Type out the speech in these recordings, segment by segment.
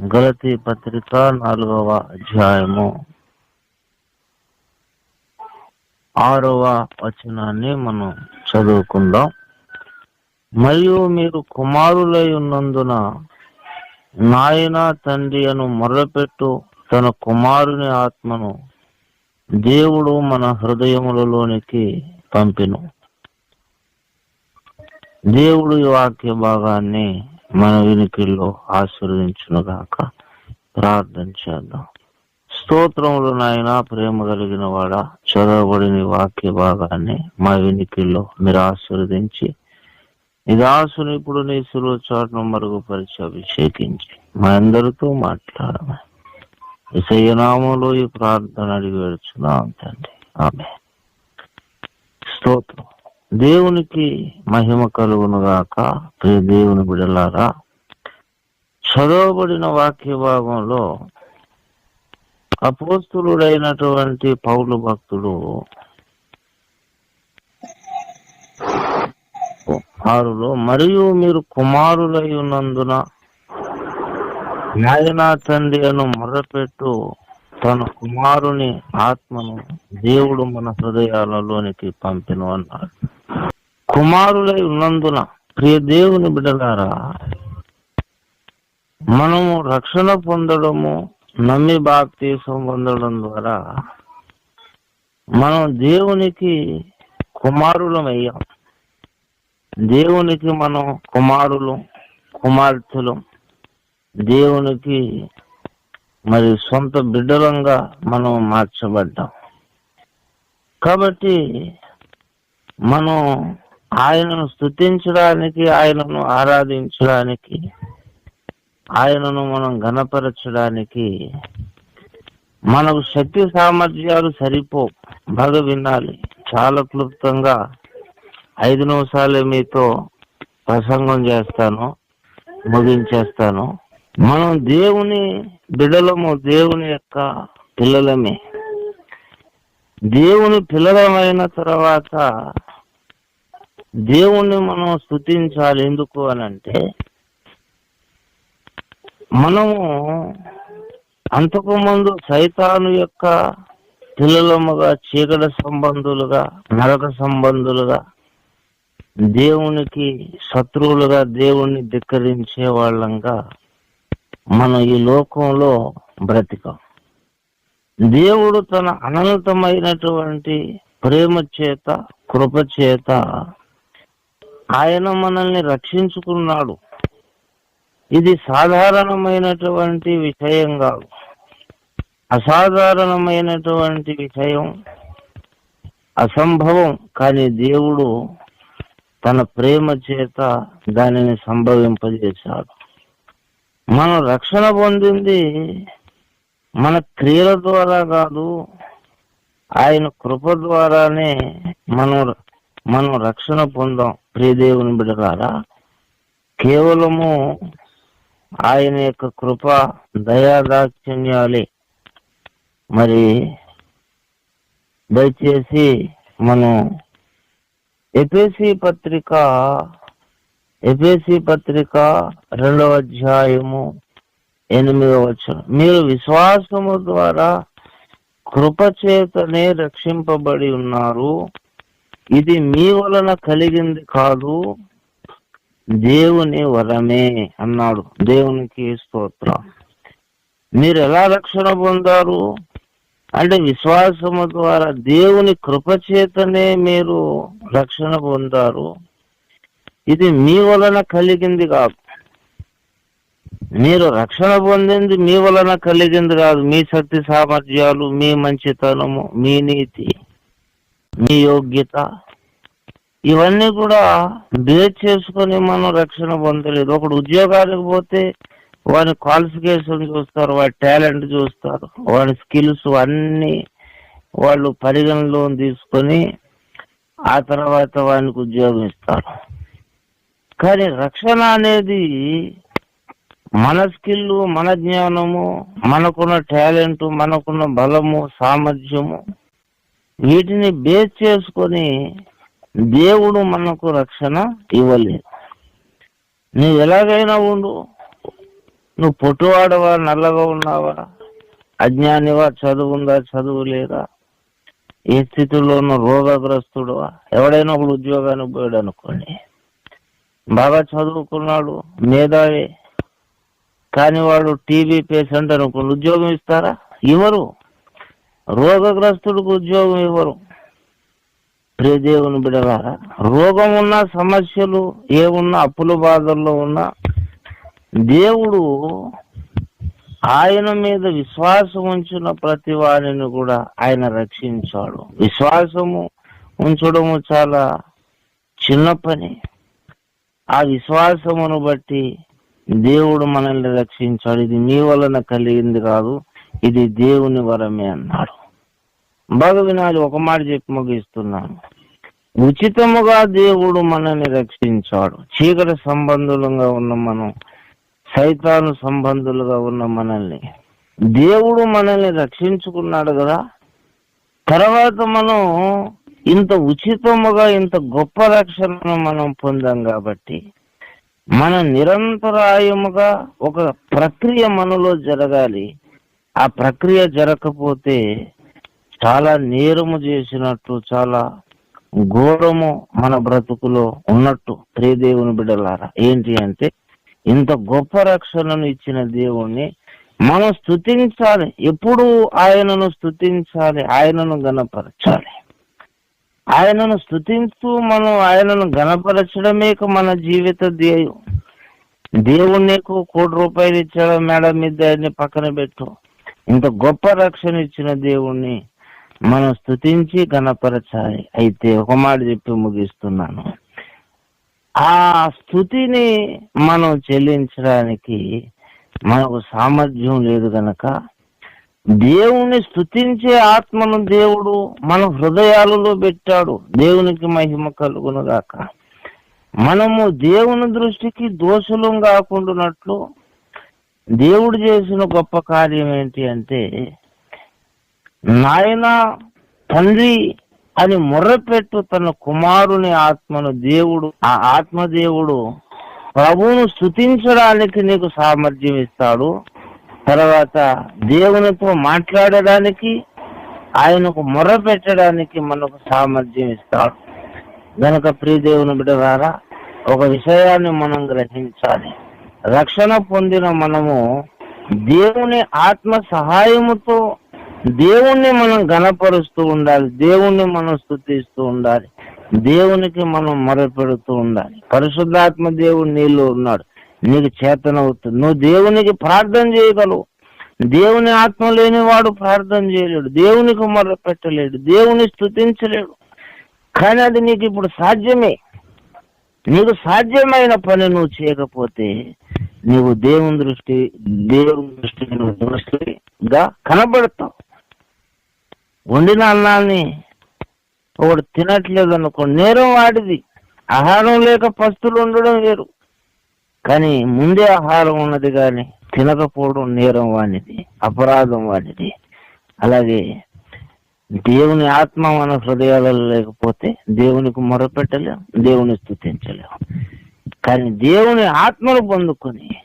గలతి పత్రిక నాలుగవ అధ్యాయము. ఆరవ వచనాన్ని మనం చదువుకుందాం. మరియు మీరు కుమారులై ఉన్నందున నాయన తండ్రి అను మొరపెట్టు తన కుమారుని ఆత్మను దేవుడు మన హృదయములలోనికి పంపిను. దేవుడు ఈ వాక్య భాగాన్ని మన వినికిల్లో ఆశీర్వదించునుగాక. ప్రార్థన చేద్దాం. స్తోత్రములు నాయన ప్రేమ కలిగిన వాడ చదవబడిన వాక్య భాగాన్ని మా వినికిల్లో మీరు ఆశీర్వదించి ఇది ఆశను ఇప్పుడు నీ సులువ చాటును మరుగుపరిచి అభిషేకించి మా అందరితో మాట్లాడమే విషయనామంలో ఈ ప్రార్థన అడిగి వేడుచున్నాం తండ్రి. ఆమె స్తోత్రం. దేవునికి మహిమ కలుగును గాక ప్రియ దేవుని బిడలారా చదవబడిన వాక్య భాగంలో అపోస్తులుడైనటువంటి పౌలు భక్తుడు ఆరులో మరియు మీరు కుమారులై ఉన్నందున నాయనా తండ్రి అను మొరపెట్టు తన కుమారుని ఆత్మను దేవుడు మన హృదయాలలోనికి పంపిను అన్నాడు. కుమారులై ఉన్నందున ప్రియ దేవుని బిడలారా మనము రక్షణ పొందడము నమ్మి బాప్తీసం పొందడం ద్వారా మనం దేవునికి కుమారులమయ్యాం. దేవునికి మనం కుమారులు కుమార్తెలు. దేవునికి మరి సొంత బిడ్డలంగా మనం మార్చబడ్డాం. కాబట్టి మనం ఆయనను స్థుతించడానికి ఆయనను ఆరాధించడానికి ఆయనను మనం గణపరచడానికి మనకు శక్తి సామర్థ్యాలు సరిపో బాగా వినాలి. చాలా క్లుప్తంగా ఐదు నిమిషాలే మీతో ప్రసంగం చేస్తాను ముగించేస్తాను. మనం దేవుని బిడలము దేవుని యొక్క పిల్లలమే. దేవుని పిల్లలమైన తర్వాత దేవుణ్ణి మనం స్థుతించాలి ఎందుకు అని అంటే మనము అంతకుముందు సైతాను యొక్క పిల్లలముగా చీకట సంబంధులుగా నరక సంబంధులుగా దేవునికి శత్రువులుగా దేవుణ్ణి ధిక్కరించే వాళ్ళంగా మనం ఈ లోకంలో బ్రతికం. దేవుడు తన అనంతమైనటువంటి ప్రేమ చేత కృప చేత ఆయన మనల్ని రక్షించుకున్నాడు. ఇది సాధారణమైనటువంటి విషయం కాదు. అసాధారణమైనటువంటి విషయం అసంభవం కానీ దేవుడు తన ప్రేమ చేత దానిని సంభవింపజేశాడు. మనం రక్షణ పొందింది మన క్రియల ద్వారా కాదు ఆయన కృప ద్వారానే మనం మనం రక్షణ పొందాం. ప్రియదేవుని బిడగారా కేవలము ఆయన యొక్క కృప దయాదాక్షిణ్యాలే మరి దయచేసి మనం ఎపిసి పత్రిక ఎపిసి పత్రిక రెండవ అధ్యాయము ఎనిమిదవ వచ్చిన మీరు విశ్వాసము ద్వారా కృపచేతనే రక్షింపబడి ఉన్నారు. ఇది మీ వలన కలిగింది కాదు దేవుని వరమే అన్నాడు దేవునికి స్తోత్ర. మీరు ఎలా రక్షణ పొందారు? అంటే విశ్వాసము ద్వారా దేవుని కృప చేతనే మీరు రక్షణ పొందారు. ఇది మీ వలన కలిగింది కాదు. మీరు రక్షణ పొందింది మీ వలన కలిగింది కాదు. మీ శక్తి సామర్థ్యాలు మీ మంచితనము మీ నీతి. మీ యోగ్యత. ఇవన్నీ కూడా బేస్ చేసుకొని మనం రక్షణ పొందలేదు. ఒకడు ఉద్యోగానికి పోతే వాని క్వాలిఫికేషన్ చూస్తారు వాడి టాలెంట్ చూస్తారు వాడి స్కిల్స్ అన్ని వాళ్ళు పరిగణలో తీసుకొని ఆ తర్వాత వానికి ఉద్యోగం ఇస్తారు. కానీ రక్షణ అనేది మన స్కిల్ మన జ్ఞానము మనకున్న టాలెంట్ మనకున్న బలము సామర్థ్యము వీటిని బేస్ చేసుకొని దేవుడు మనకు రక్షణ ఇవ్వలేదు. నువ్వు ఎలాగైనా ఉండు. నువ్వు పొట్టువాడవా నల్లగా ఉన్నావా అజ్ఞానివా చదువు ఉందా చదువు లేదా ఏ స్థితిలోనూ రోగగ్రస్తుడువా? ఎవడైనా ఒకడు ఉద్యోగానికి పోయాడు అనుకోండి. బాగా చదువుకున్నాడు మేధావి కానీ వాడు టీబీ పేషెంట్ అనుకోండి. ఉద్యోగం ఇస్తారా? ఇవ్వరు. రోగగ్రస్తుడికి ఉద్యోగం ఇవ్వరు. ప్రియదేవుని బిడలారా రోగం ఉన్న సమస్యలు ఏమున్నా అప్పుల బాధల్లో ఉన్నా దేవుడు ఆయన మీద విశ్వాసం ఉంచిన ప్రతి వారిని కూడా ఆయన రక్షించాడు. విశ్వాసము ఉంచడము చాలా చిన్న పని. ఆ విశ్వాసమును బట్టి దేవుడు మనల్ని రక్షించాడు. ఇది మీ వలన కలిగింది కాదు ఇది దేవుని వరమే అన్నాడు. బాగా వినాలి ఒక మాట చెప్పి ముగిస్తున్నాను. ఉచితముగా దేవుడు మనల్ని రక్షించాడు. చీకటి సంబంధులుగా ఉన్న మనం సైతాను సంబంధులుగా ఉన్న మనల్ని. దేవుడు మనల్ని రక్షించుకున్నాడు కదా. తర్వాత మనం ఇంత ఉచితముగా ఇంత గొప్ప రక్షణను మనం పొందాం కాబట్టి మనం నిరంతరాయముగా ఒక ప్రక్రియ మనలో జరగాలి. ఆ ప్రక్రియ జరగకపోతే చాలా నేరము చేసినట్టు చాలా ఘోరము మన బ్రతుకులో ఉన్నట్టు ప్రియదేవుని బిడ్డలారా. ఏంటి అంటే ఇంత గొప్ప రక్షణను ఇచ్చిన దేవుణ్ణి మనం స్థుతించాలి ఎప్పుడు ఆయనను స్థుతించాలి ఆయనను గణపరచాలి ఆయనను స్థుతించు మనం ఆయనను గణపరచడమే మన జీవిత ధ్యేయం. దేవుణ్ణి కోటి రూపాయలు ఇచ్చాడు మేడం మీద ఆయన్ని పక్కన పెట్టు. ఇంత గొప్ప రక్షణ ఇచ్చిన దేవుణ్ణి మనం స్థుతించి గణపరచాలి. అయితే ఒక మాట చెప్పి ముగిస్తున్నాను. ఆ స్థుతిని మనం చెల్లించడానికి మనకు సామర్థ్యం లేదు గనక దేవుని స్థుతించే ఆత్మను దేవుడు మన హృదయాలలో పెట్టాడు. దేవునికి మహిమ కలుగునుగాక. మనము దేవుని దృష్టికి దోషులం కాకుండానట్లు దేవుడు చేసిన గొప్ప కార్యం ఏంటి అంటే నాయన తండ్రి అని మొర్రపెట్టు తన కుమారుని ఆత్మను దేవుడు ఆ ఆత్మదేవుడు ప్రభువును స్థుతించడానికి నీకు సామర్థ్యం ఇస్తాడు. తర్వాత దేవునితో మాట్లాడడానికి ఆయనకు మొర్ర పెట్టడానికి మనకు సామర్థ్యం ఇస్తాడు. గనక ప్రియదేవుని బిడ్డ ద్వారా ఒక విషయాన్ని మనం గ్రహించాలి. రక్షణ పొందిన మనము దేవుని ఆత్మ సహాయముతో దేవుణ్ణి మనం గణపరుస్తూ ఉండాలి. దేవుణ్ణి మనం స్థుతిస్తూ ఉండాలి. దేవునికి మనం మొరపెడుతూ ఉండాలి. పరిశుద్ధాత్మ దేవుడు నీళ్ళు ఉన్నాడు. నీకు చేతనవుతుంది నువ్వు దేవునికి ప్రార్థన చేయగలవు. దేవుని ఆత్మ లేనివాడు ప్రార్థన చేయలేడు. దేవునికి మొరపెట్టలేడు. దేవుని స్తుతించలేడు. కానీ అది నీకు ఇప్పుడు సాధ్యమే. నీకు సాధ్యమైన పని నువ్వు చేయకపోతే నీవు దేవుని దృష్టి దేవుని దృష్టి దృష్టిగా కనబడతావు. వండిన అన్నాన్ని ఒకడు తినట్లేదు అనుకో నేరం వాడిది. ఆహారం లేక పస్తులు ఉండడం వేరు. కానీ ముందే ఆహారం ఉన్నది కానీ తినకపోవడం నేరం వాడిది అపరాధం వాడిది. అలాగే దేవుని ఆత్మ మన హృదయాలలో లేకపోతే దేవునికి మొరపెట్టలేం దేవుని స్థుతించలేం. కానీ దేవుని ఆత్మను పొందుకొని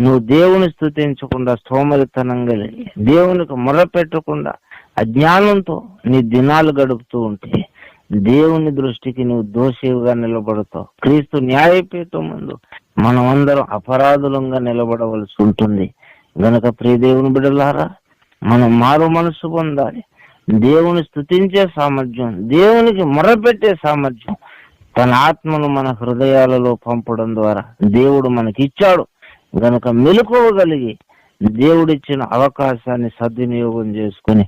నువ్వు దేవుని స్థుతించకుండా స్తోమరితనం కలిగి దేవునికి మొరపెట్టకుండా అజ్ఞానంతో నీ దినాలు గడుపుతూ ఉంటే దేవుని దృష్టికి నువ్వు దోషిగా నిలబడతావు. క్రీస్తు న్యాయపీఠం ముందు మనమందరం అపరాధులంగా నిలబడవలసి ఉంటుంది. గనక ప్రియ దేవుని బిడలారా మనం మారు మనసు పొందాలి. దేవుని స్థుతించే సామర్థ్యం దేవునికి మొరపెట్టే సామర్థ్యం తన ఆత్మను మన హృదయాలలో పంపడం ద్వారా దేవుడు మనకి ఇచ్చాడు గనుక మెలకువగలిగి దేవుడిచ్చిన అవకాశాన్ని సద్వినియోగం చేసుకుని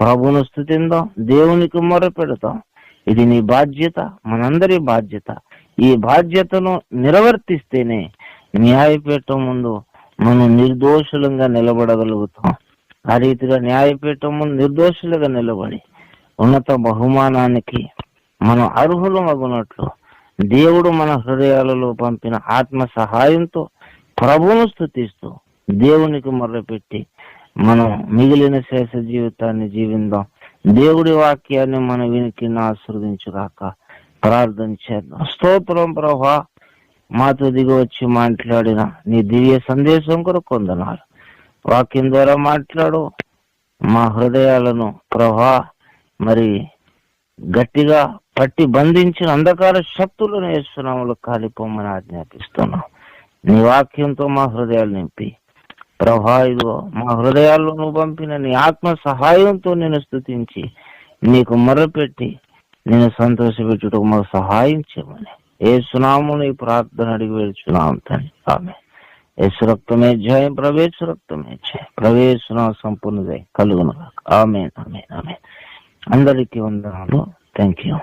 ప్రభును స్థుతిందాం దేవునికి మొరపెడతాం. ఇది నీ బాధ్యత మనందరి బాధ్యత. ఈ బాధ్యతను నిర్వర్తిస్తేనే న్యాయపీఠం ముందు మనం నిర్దోషులంగా నిలబడగలుగుతాం. ఆ రీతిగా న్యాయపీఠం ముందు నిర్దోషులుగా నిలబడి ఉన్నత బహుమానానికి మనం అర్హులమగునట్లు దేవుడు మన హృదయాలలో పంపిన ఆత్మ సహాయంతో ప్రభువును స్థుతిస్తూ దేవునికి మొర్రపెట్టి మనం మిగిలిన శేష జీవితాన్ని జీవిందాం. దేవుడి వాక్యాన్ని మన వినికి ఆశ్రదించుగాక ప్రార్థన చేద్దాం. స్తోత్రం ప్రభా మాతో దిగి వచ్చి మాట్లాడిన నీ దివ్య సందేశం కూడా కొందనాలు వాక్యం ద్వారా మాట్లాడు. మా హృదయాలను ప్రభా మరి గట్టిగా పట్టి బంధించిన అంధకార శక్తులను వేస్తున్నాములు కాలిపోమని ఆజ్ఞాపిస్తున్నాం. నీ వాక్యంతో మా హృదయాలు నింపి. ప్రభా ఇదిగో మా హృదయాల్లో నువ్వు పంపిన నీ ఆత్మ సహాయంతో నేను స్తుతించి నీకు మొరపెట్టి నేను సంతోషపెట్టుటకు మాకు సహాయం చేయమని. ఏ సునామును నీ ప్రార్థన అడిగి వేడుచున్నాం తండ్రి. ఆమె యేసు రక్తమే జయం ప్రవేశ రక్తమే జయం. ప్రవేశన సంపూర్ణ జయం కలుగును ఆమె ఆమె ఆమె అందరికీ వందనాలు. Thank you